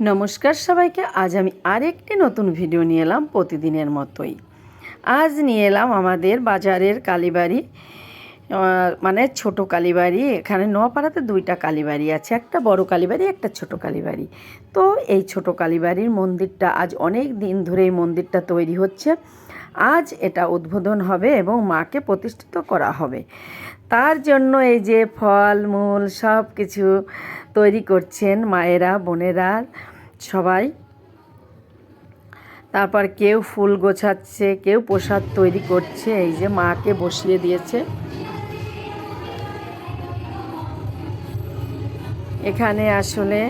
নমস্কার সবাইকে। আজ আমি আরেকটি নতুন ভিডিও নিয়ে এলাম প্রতিদিনের মতোই। আজ নিয়ে এলাম আমাদের বাজারের কালীবাড়ি মানে ছোট কালীবাড়ি। এখানে নোয়াপাড়াতে দুইটা কালীবাড়ি আছে, একটা বড় কালীবাড়ি, একটা ছোট কালীবাড়ি। তো এই ছোট কালীবাড়ির মন্দিরটা আজ অনেক দিন ধরে এই মন্দিরটা তৈরি হচ্ছে। আজ এটা উদ্বোধন হবে এবং মাকে প্রতিষ্ঠিত করা হবে। তার জন্য এই যে ফল, মূল সব কিছু তৈরি করছেন মায়েরা, বোনেরা, সবাই। তারপর কেউ ফুল গোছাচ্ছে, কেউ প্রসাদ তৈরি করছে, এই যে মাকে বসিয়ে দিয়েছে। এখানে আসলে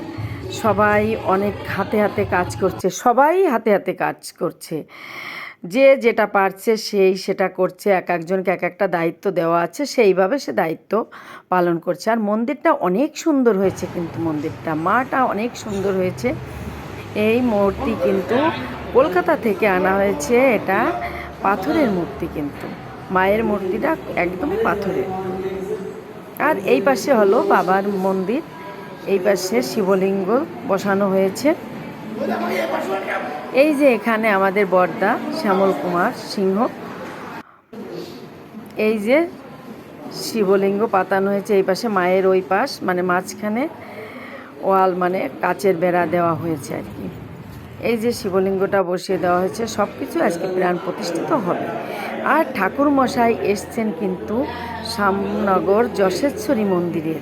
সবাই অনেক হাতে হাতে কাজ করছে, সবাই হাতে হাতে কাজ করছে। যে যেটা পারছে সেই সেটা করছে, এক একজনকে এক একটা দায়িত্ব দেওয়া আছে, সেইভাবে সে দায়িত্ব পালন করছে। আর মন্দিরটা অনেক সুন্দর হয়েছে কিন্তু মন্দিরটা, মাটা অনেক সুন্দর হয়েছে। এই মূর্তি কিন্তু কলকাতা থেকে আনা হয়েছে, এটা পাথরের মূর্তি কিন্তু। মায়ের মূর্তিটা একদমই পাথরের। আর এই পাশে হলো বাবার মন্দির, এই পাশে শিবলিঙ্গ বসানো হয়েছে। এই যে এখানে আমাদের বর্দা, শ্যামল কুমার সিংহ। এই যে শিবলিঙ্গ পাতানো হয়েছে, এই পাশে মায়ের ওই পাশ মানে মাঝখানে ওয়াল মানে কাচের বেড়া দেওয়া হয়েছে আর কি। এই যে শিবলিঙ্গটা বসিয়ে দেওয়া হয়েছে সব কিছু আজকে প্রাণ প্রতিষ্ঠিত হবে। আর ঠাকুর মশাই এসছেন কিন্তু শ্যামনগর যশেশ্বরী মন্দিরের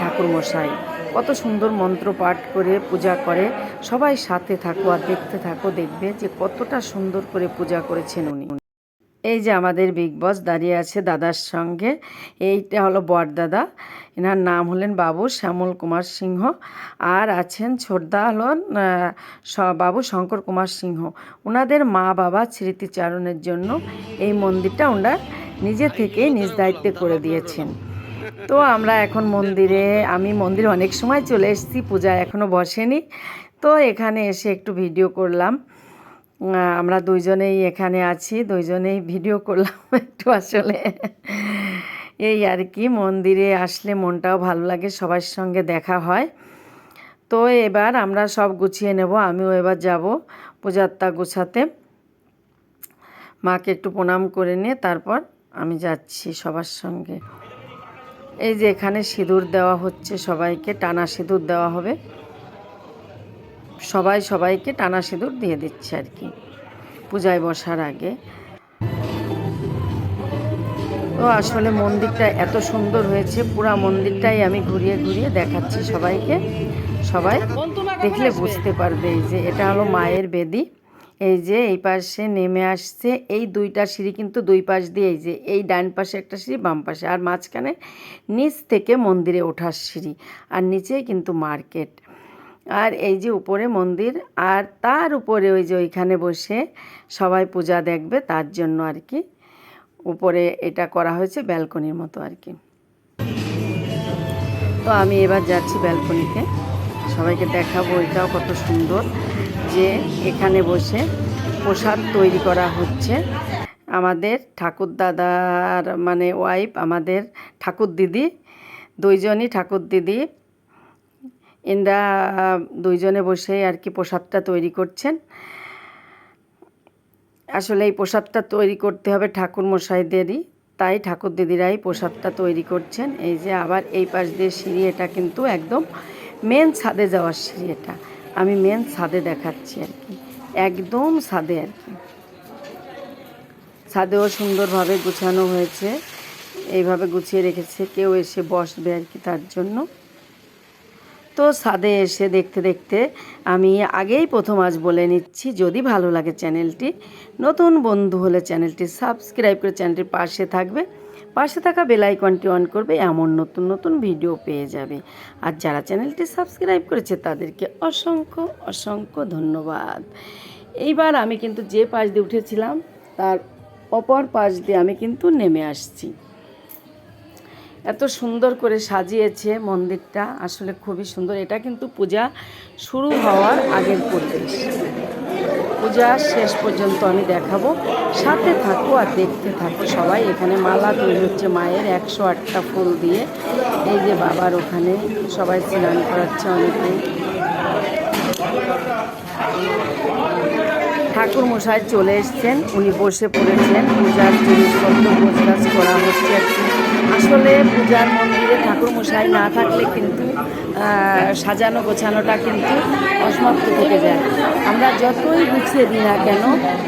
ঠাকুর মশাই কত সুন্দর মন্ত্র পাঠ করে পূজা করে। সবাই সাথে থাকো আর দেখতে থাকো, দেখবে যে কতটা সুন্দর করে পূজা করেছেন উনি। এই যে আমাদের বিগ বস দাঁড়িয়ে আছে দাদার সঙ্গে। এইটা হলো বরদাদা এনার নাম হলেন বাবু শ্যামল কুমার সিংহ। আর আছেন ছোটদা হলেন বাবু শঙ্কর কুমার সিংহ। ওনাদের মা বাবা স্মৃতিচারণের জন্য এই মন্দিরটা ওনারা নিজে থেকেই নিজ দায়িত্বে করে দিয়েছেন। তো আমরা এখন মন্দিরে, আমি মন্দিরে অনেক সময় চলে এসেছি, পূজা এখনও বসেনি। তো এখানে এসে একটু ভিডিও করলাম। আমরা দুইজনেই এখানে আছি, দুইজনেই ভিডিও করলাম একটু আসলে। এই আর কি, মন্দিরে আসলে মনটাও ভালো লাগে, সবার সঙ্গে দেখা হয়। তো এবার আমরা সব গুছিয়ে নেব, আমিও এবার যাব পূজারটা গুছাতে। মাকে একটু প্রণাম করে নিয়ে তারপর আমি যাচ্ছি সবার সঙ্গে। এই যে এখানে সিঁদুর দেওয়া হচ্ছে সবাইকে টানা সিঁদুর দেওয়া হবে। সবাই সবাইকে টানা সিঁদুর দিয়ে দিচ্ছে আর কি পূজায় বসার আগে। তো আসলে মন্দিরটা এত সুন্দর হয়েছে পুরা মন্দিরটাই আমি ঘুরিয়ে ঘুরিয়ে দেখাচ্ছি সবাইকে। সবাই দেখলে বুঝতে পারবে এই যে এটা হলো মায়ের বেদি। এই যে এই পাশে নেমে আসছে। এই দুইটা সিঁড়ি কিন্তু দুই পাশ দিয়ে এই যে এই ডান পাশে একটা সিঁড়ি, বাম পাশে। আর মাঝখানে নিচ থেকে মন্দিরে ওঠার সিঁড়ি আর নিচে কিন্তু মার্কেট। আর এই যে উপরে মন্দির আর তার উপরে ওই যে ওইখানে বসে সবাই পূজা দেখবে, তার জন্য আর কি। উপরে এটা করা হয়েছে ব্যালকনির মতো আর কি। তো আমি এবার যাচ্ছি ব্যালকনিতে। সবাইকে দেখাবো এটাও কত সুন্দর। যে এখানে বসে প্রসাদ তৈরি করা হচ্ছে। আমাদের ঠাকুর দাদার মানে ওয়াইফ আমাদের ঠাকুর দিদি দুইজনই ঠাকুর দিদি এনরা দুইজনে বসে আর কি প্রসাদটা তৈরি করছেন। আসলে এই প্রসাদটা তৈরি করতে হবে ঠাকুর মশাইদেরই তাই ঠাকুর দিদিরাই প্রসাদটা তৈরি করছেন। এই যে আবার এই পাশ দিয়ে সিঁড়ি, এটা কিন্তু একদম মেন ছাদে যাওয়ার সিঁড়ি এটা। আমি মেন ছাদে দেখাচ্ছি আর কি। একদম ছাদে আর কি। ছাদেও সুন্দরভাবে গুছানো হয়েছে। এইভাবে গুছিয়ে রেখেছে। কেউ এসে বসবে আর কি তার জন্য। তো ছাদে এসে দেখতে দেখতে আমি আগেই প্রথম আজ বলে নিচ্ছি, যদি ভালো লাগে চ্যানেলটি, নতুন বন্ধু হলে চ্যানেলটি সাবস্ক্রাইব করে চ্যানেলটির পাশে থাকবে। পাশে থাকা বেল আইকনটি অন করবে, এমন নতুন নতুন ভিডিও পেয়ে যাবে। আর যারা চ্যানেলটি সাবস্ক্রাইব করেছে, তাদেরকে অসংখ্য অসংখ্য ধন্যবাদ। এইবার আমি কিন্তু যে পাশ দিয়ে উঠেছিলাম, তার অপর পাশ দিয়ে আমি কিন্তু নেমে আসছি। এত সুন্দর করে সাজিয়েছে মন্দিরটা, আসলে খুবই সুন্দর। এটা কিন্তু পূজা শুরু হওয়ার আগের পরিবেশ। পূজা শেষ পর্যন্ত আমি দেখাবো। সাথে থাকো আর দেখতে থাকো সবাই। এখানে মালা তৈরি হচ্ছে মায়ের একশো আটটা ফুল দিয়ে। এই যে বাবার ওখানে সবাই স্নান করাচ্ছে অনেকে। ঠাকুর মশাই চলে এসছেন, উনি বসে পড়েছেন। পূজার জিনিসপত্র গোছগাছ করা হচ্ছে। আসলে পূজার মন্দিরে ঠাকুর মশাই না থাকলে কিন্তু সাজানো গোছানোটা কিন্তু অসমাপ্ত থেকে যায়। আমরা যতই গুছিয়ে দিই না কেন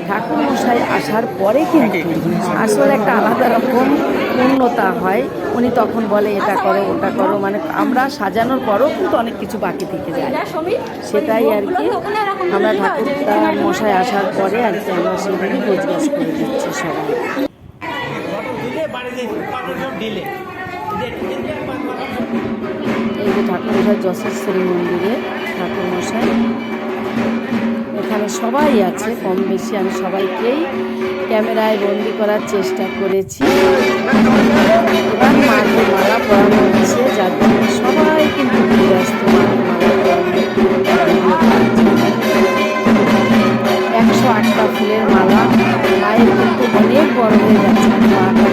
ঠাকুর মশাই আসার পরে কিন্তু আসলে একটা আলাদা রকম পূর্ণতা হয়। উনি তখন বলে, এটা করো, ওটা করো। মানে আমরা সাজানোর পরও কিন্তু অনেক কিছু বাকি থেকে যায়। সেটাই আর কি। আমরা ঠাকুরটা মশাই আসার পরে আর কি আমরা সেগুলি গোছগাছ করে দিচ্ছি সবাই। এই যে ঠাকুর মশাই যশেশ্বরী মন্দিরে, ঠাকুর মশাই। এখানে সবাই আছে, কম বেশি আমি সবাইকেই ক্যামেরায় বন্দি করার চেষ্টা করেছি। এবার মাকে মালা পরানো হচ্ছে, যার জন্য সবাই কিন্তু ব্যস্ত। একশো আটটা ফুলের মালা, মায়ের কিন্তু অনেক বড় হয়ে যাচ্ছে মাটা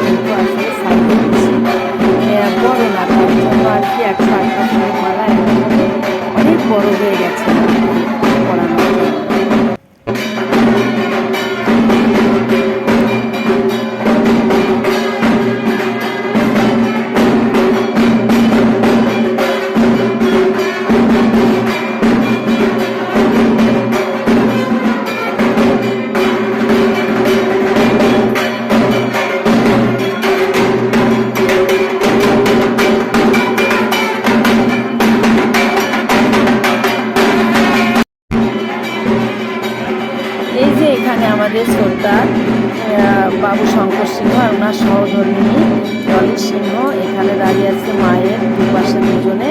আর ওনার সহধর্মিনী ডলি সিংহ। এখানে দাঁড়িয়ে আছে মায়ের দুপাশে দুজনে।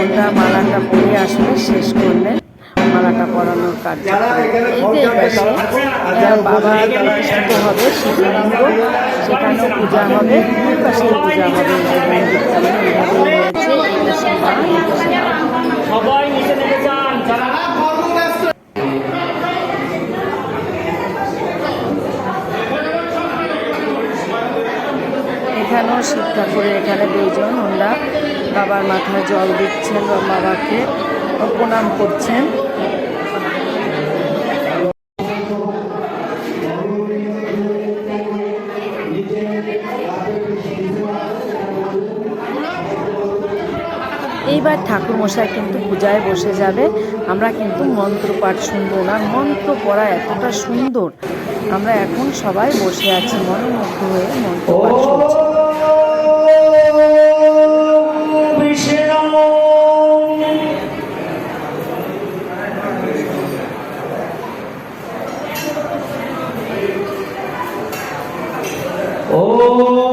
ওটা মালাটা পরে আসলে শেষ করলেন মালাটা পরানোর কার্য এই যে আহ, বাবা প্রতিষ্ঠিত হবে শিবলিঙ্গ পূজা হবে। দুই পূজা হবে। সবাই নিচে নেমে যান এখানেও শিব ঠাকুরের এখানে দুইজন, ওনারা বাবার মাথায় জল দিচ্ছেন বা বাবাকে প্রণাম করছেন। এইবার ঠাকুর মশাই কিন্তু পূজায় বসে যাবে। আমরা কিন্তু মন্ত্র পাঠ শুনব না। মন্ত্র পড়া এতটা সুন্দর। আমরা এখন সবাই বসে আছি, মনোমুগ্ধ হয়ে মন্ত্র পাঠ শুনছি। Oh.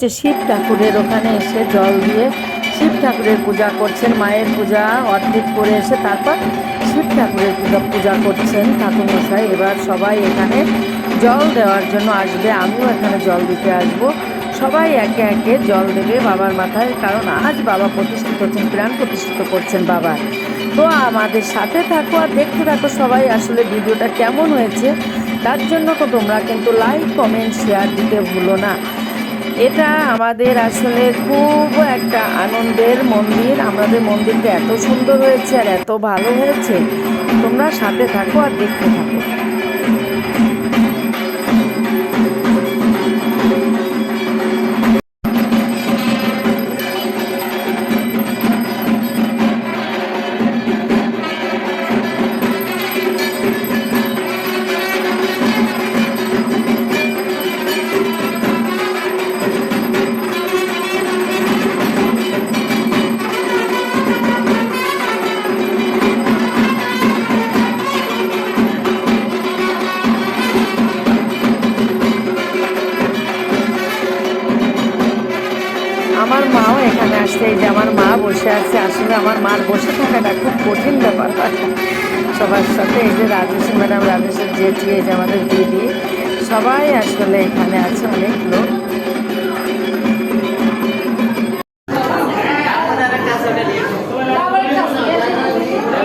হচ্ছে শিব ঠাকুরের ওখানে এসে জল দিয়ে শিব ঠাকুরের পূজা করছেন, মায়ের পূজা, অর্ধেক করে এসে তারপর শিব ঠাকুরের পূজা পূজা করছেন ঠাকুর মশাই এবার সবাই এখানে জল দেওয়ার জন্য আসবে। আমিও এখানে জল দিতে আসব। সবাই একে একে জল দেবে বাবার মাথায়, কারণ আজ বাবা প্রতিষ্ঠিত হচ্ছেন, প্রাণ প্রতিষ্ঠিত করছেন বাবা তো আমাদের সাথে থাকো আর দেখতে থাকো সবাই আসলে ভিডিওটা কেমন হয়েছে। তার জন্য তো তোমরা কিন্তু লাইক কমেন্ট শেয়ার দিতে ভুলো না। এটা আমাদের আসলে খুব একটা আনন্দের মন্দির। আমাদের মন্দিরটা এত সুন্দর হয়েছে আর এত ভালো হয়েছে। তোমরা সাথে থাকো আর দেখতে থাকো। সবার সাথে এই যে রাজেশ ম্যাডাম রাজেশের জেঠি, এই যে আমাদের দিদি, সবাই আসলে এখানে আছে, অনেক লোক।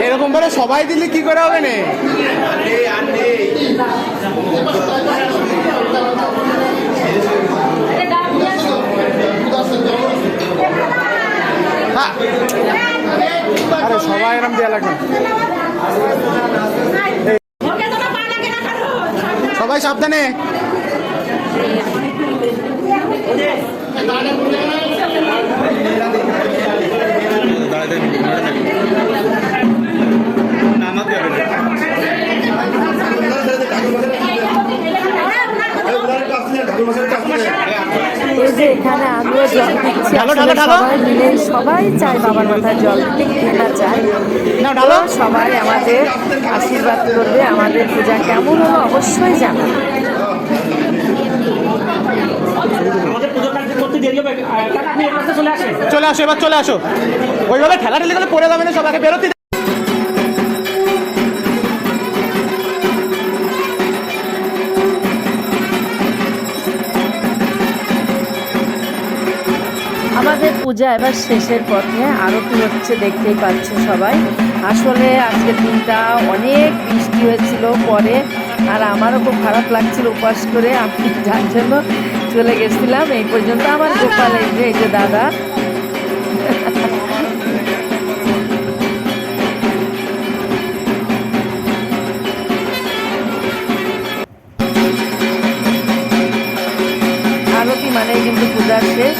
এরকম করে সবাই দিলে কি করে হবে না? হ্যাঁ। সবাই এরকম দেওয়া লাগবে। সবাই সাবধানে। এই যে এখানে আমিও জল দিচ্ছি। সবাই মিলে সবাই চায় বাবার মাথায় জল দিতে কে চায়। নাও, ঢালো। তো সবাই আমাদের আশীর্বাদ করবে আমাদের পূজা কেমন হলো অবশ্যই জানাবে চলে আসো এবার চলে আসো। ওইভাবে ঠেলা ঠেলি করে পড়ে যাবে না সবাইকে বেরোতে পূজা এবার শেষের পথে। আরতি হচ্ছে দেখতেই পাচ্ছ সবাই। আসলে আজকের দিনটা অনেক বৃষ্টি হয়েছিল পরে, আর আমারও খুব খারাপ লাগছিল উপাস করে। আমি যার জন্য চলে গেছিলাম, এই পর্যন্ত আমার গোপাল, এই যে এই যে দাদা। আরতি মানে কিন্তু পূজা শেষ।